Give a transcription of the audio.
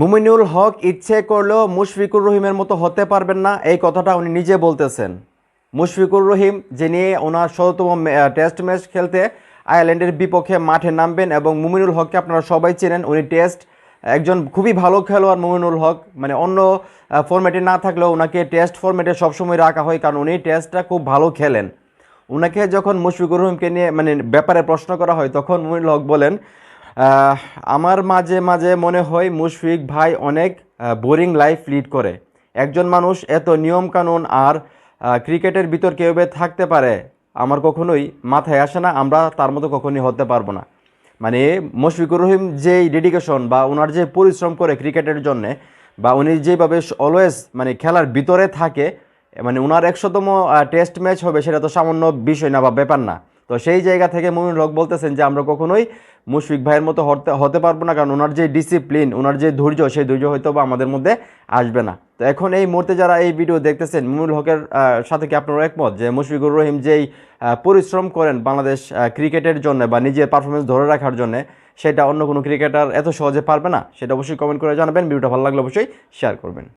মুমিনুল হক ইচ্ছে করলেও মুশফিকুর রহিমের মতো হতে পারবেন না, এই কথাটা উনি নিজে বলতেছেন। মুশফিকুর রহিম, যিনি ওনার শততম টেস্ট ম্যাচ খেলতে আয়ারল্যান্ডের বিপক্ষে মাঠে নামবেন এবং মুমিনুল হককে আপনারা সবাই চেনেন, উনি টেস্ট একজন খুবই ভালো খেলোয়াড় মুমিনুল হক। মানে অন্য ফরম্যাটে না থাকলেও ওনাকে টেস্ট ফরম্যাটে সবসময় রাখা হয়, কারণ উনি টেস্টটা খুব ভালো খেলেন। ওনাকে যখন মুশফিকুর রহিমকে নিয়ে মানে ব্যাপারে প্রশ্ন করা হয়, তখন মুমিনুল হক বলেন আমার মাঝে মাঝে মনে হয় মুশফিক ভাই অনেক বোরিং লাইফ লিড করে। একজন মানুষ এত নিয়মকানুন আর ক্রিকেটের ভিতর কেউ থাকতে পারে, আমার কখনোই মাথায় আসে না, আমরা তার মতো কখনোই হতে পারব না। মানে মুশফিকুর রহিম যেই ডেডিকেশন বা ওনার যে পরিশ্রম করে ক্রিকেটের জন্যে, বা উনি যেভাবে অলওয়েজ মানে খেলার ভিতরে থাকে মানে ওনার একশোতম টেস্ট ম্যাচ হবে সেটা তো সামান্য বিষয় না বা ব্যাপার না। তো সেই জায়গা থেকে মুমিন হক বলতেছেন যে, আমরা কখনোই মুশফিক ভাইয়ের মতো হতে হতে পারব না, কারণ ওনার যে ডিসিপ্লিন ওনার যে ধৈর্য, সেই ধৈর্য হয়তো বা আমাদের মধ্যে আসবে না। তো এখন এই মুহূর্তে যারা এই ভিডিও দেখতেছেন, মুমিনুল হকের সাথে কি আপনারা একমত যে, মুশফিকুর রহিম যেই পরিশ্রম করেন বাংলাদেশ ক্রিকেটের জন্য বা নিজের পারফরমেন্স ধরে রাখার জন্য, সেটা অন্য কোনো ক্রিকেটার এত সহজে পারবে না? সেটা অবশ্যই কমেন্ট করে জানাবেন। ভিডিওটা ভালো লাগলে অবশ্যই শেয়ার করবেন।